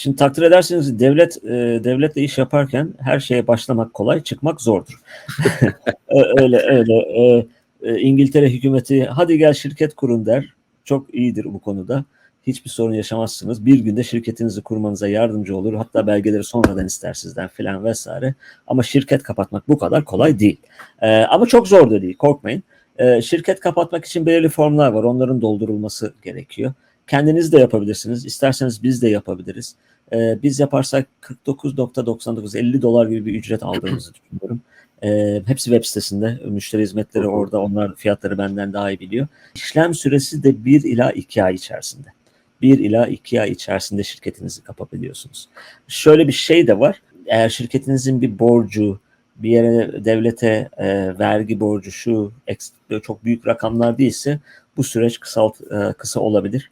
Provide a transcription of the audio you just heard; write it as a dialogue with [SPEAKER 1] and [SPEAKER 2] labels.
[SPEAKER 1] Şimdi takdir edersiniz devlet e, devletle iş yaparken her şeye başlamak kolay, çıkmak zordur. Öyle öyle. E, e, İngiltere hükümeti hadi gel şirket kurun der. Çok iyidir bu konuda. Hiçbir sorun yaşamazsınız. Bir günde şirketinizi kurmanıza yardımcı olur. Hatta belgeleri sonradan ister sizden filan vesaire. Ama şirket kapatmak bu kadar kolay değil. E, ama çok zor da değil. Korkmayın. E, şirket kapatmak için belirli formlar var. Onların doldurulması gerekiyor. Kendiniz de yapabilirsiniz. İsterseniz biz de yapabiliriz. Ee, biz yaparsak 49.99 50 dolar gibi bir ücret aldığımızı düşünüyorum. Ee, hepsi web sitesinde. Müşteri hizmetleri orada. Onlar fiyatları benden daha iyi biliyor. İşlem süresi de 1 ila 2 ay içerisinde. 1 ila 2 ay içerisinde şirketinizi kapatabiliyorsunuz. Şöyle bir şey de var. Eğer şirketinizin bir borcu, bir yere devlete e, vergi borcu şu çok büyük rakamlar değilse bu süreç kısalt, e, kısa olabilir.